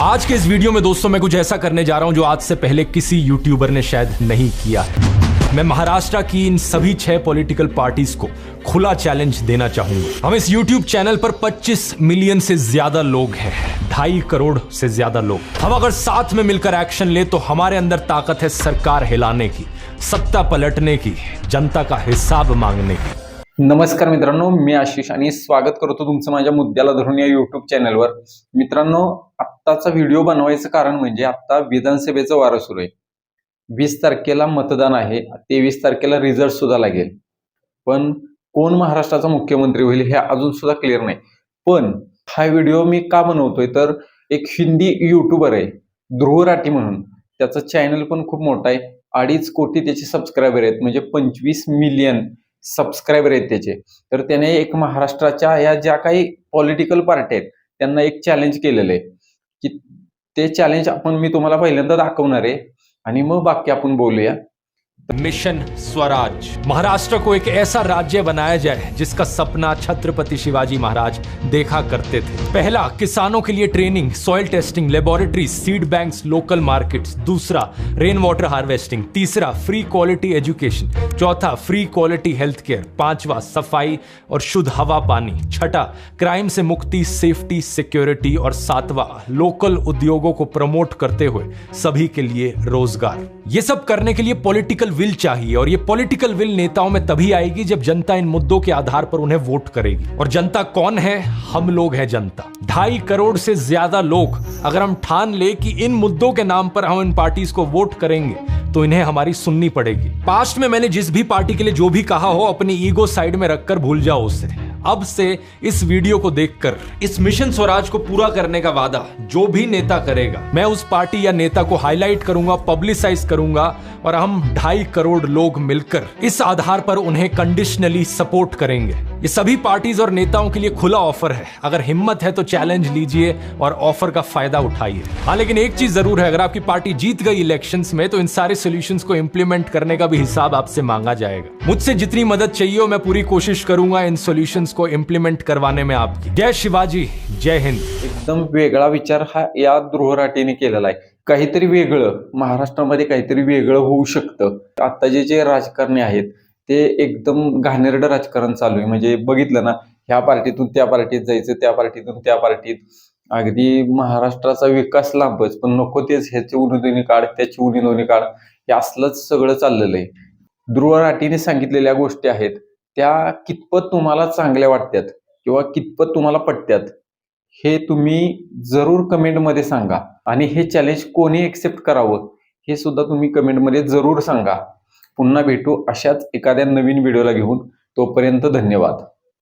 आज के इस वीडियो में दोस्तों मैं कुछ ऐसा करने जा रहा हूँ जो आज से पहले किसी यूट्यूबर ने शायद नहीं किया है। मैं महाराष्ट्र की इन सभी छह पॉलिटिकल पार्टीज़ को खुला चैलेंज देना चाहूँगा। हम इस यूट्यूब चैनल पर 25 मिलियन से ज़्यादा लोग हैं, ढाई करोड़ से ज़्यादा लोग। हम अगर साथ में मिलकर एक्शन ले तो हमारे अंदर ताकत है सरकार हिलाने की, सत्ता पलटने की, जनता का हिसाब मांगने की। नमस्कार मित्रांनो, मी आशिष आणि स्वागत करतो तुमचं माझ्या मुद्द्याला धरून या युट्यूब चॅनलवर मित्रांनो आत्ताचा व्हिडिओ बनवायचं कारण म्हणजे आत्ता विधानसभेचं वारं सुरू आहे. वीस तारखेला मतदान आहे तेवीस तारखेला रिझल्ट सुद्धा लागेल. पण कोण महाराष्ट्राचा मुख्यमंत्री होईल हे अजून सुद्धा क्लिअर नाही. पण हा व्हिडिओ मी का बनवतोय? तर एक हिंदी युट्यूबर आहे ध्रुव राठी म्हणून. त्याचं चॅनल पण खूप मोठा आहे. अडीच कोटी त्याचे सबस्क्रायबर आहेत म्हणजे पंचवीस मिलियन सबस्क्रायबर आहेत त्याचे. तर त्याने एक महाराष्ट्राच्या या ज्या काही पॉलिटिकल पार्टी आहेत त्यांना एक चॅलेंज केलेलं आहे. की ते चॅलेंज आपण मी तुम्हाला पहिल्यांदा दाखवणार आहे. आणि मग बाकी आपण बोलूया. मिशन स्वराज। महाराष्ट्र को एक ऐसा राज्य बनाया जाए जिसका सपना छत्रपति शिवाजी महाराज देखा करते थे। पहला, किसानों के लिए training soil testing laboratory seed banks local markets दूसरा रेन वाटर हार्वेस्टिंग तीसरा फ्री क्वालिटी एजुकेशन चौथा फ्री क्वालिटी हेल्थ केयर पांचवा, सफ़ाई और शुद्ध हवा पानी। छठा क्राइम से मुक्ति सेफ्टी सिक्योरिटी और सातवा लोकल उद्योगों को प्रमोट करते हुए सभी के लिए रोज़गार। ये सब करने के लिए पॉलिटिकल विल चाहिए और ये पॉलिटिकल विल नेताओं में तभी आएगी जब जनता इन मुद्दों के आधार पर उन्हें वोट करेगी। और जनता कौन है? हम लोग हैं जनता। ढाई करोड़ से ज़्यादा लोग अगर हम ठान ले कि इन मुद्दों के नाम पर हम इन पार्टीज़ को वोट करेंगे तो इन्हें हमारी सुननी पड़ेगी। पास्ट में मैंने जिस भी पार्टी के लिए जो भी कहा हो, अपनी ईगो साइड में रखकर भूल जाओ उसे। अब से इस वीडियो को देखकर, इस मिशन स्वराज को पूरा करने का वादा जो भी नेता करेगा, मैं उस पार्टी या नेता को हाईलाइट करूँगा, पब्लिसाइज करूँगा और हम ढाई करोड़ लोग मिलकर इस आधार पर उन्हें कंडीशनली सपोर्ट करेंगे। ये सभी पार्टीज़ और नेताओं के लिए खुला ऑफ़र है। अगर हिम्मत है तो चैलेंज लीजिए और ऑफ़र का फ़ायदा उठाइए। हाँ लेकिन एक चीज़ ज़रूर है, अगर आपकी पार्टी जीत गई इलेक्शंस में तो इन सारे सोल्यूशंस को इम्प्लीमेंट करने का भी हिसाब आपसे मांगा जाएगा। मुझसे जितनी मदद चाहिए मैं पूरी कोशिश करूँगा इन सोल्यूशन को इम्प्लीमेंट करवाने में आपकी। जय शिवाजी, जय हिंद। एकदम वेगळा विचार हा या ध्रुव राठीने केलेला आहे. काहीतरी वेगळं, महाराष्ट्रामध्ये काहीतरी वेगळं होऊ शकतं. आता जे जे राजकारणी आहेत ते एकदम घाणेरडं राजकारण चालू आहे. म्हणजे बघितलं ना ह्या पार्टीतून त्या पार्टीत जायचं त्या पार्टीतून त्या पार्टीत. अगदी महाराष्ट्राचा विकास लांबच पण नको तेच ह्याची उनिदोनी काढ त्याची उनिदोनी काढ. हे असलंच सगळं चाललेलं आहे. ध्रुव राटीने सांगितलेल्या गोष्टी आहेत. त्या कितपत तुम्हाला चांगल्या वाटतात किंवा कितपत तुम्हाला पटत्यात हे तुम्ही जरूर कमेंटमध्ये सांगा. आणि हे चॅलेंज कोणी एक्सेप्ट करावं हे सुद्धा तुम्ही कमेंटमध्ये जरूर सांगा. पुन्हा भेटू अशाच एखाद्या नवीन व्हिडिओला घेऊन तोपर्यंत धन्यवाद.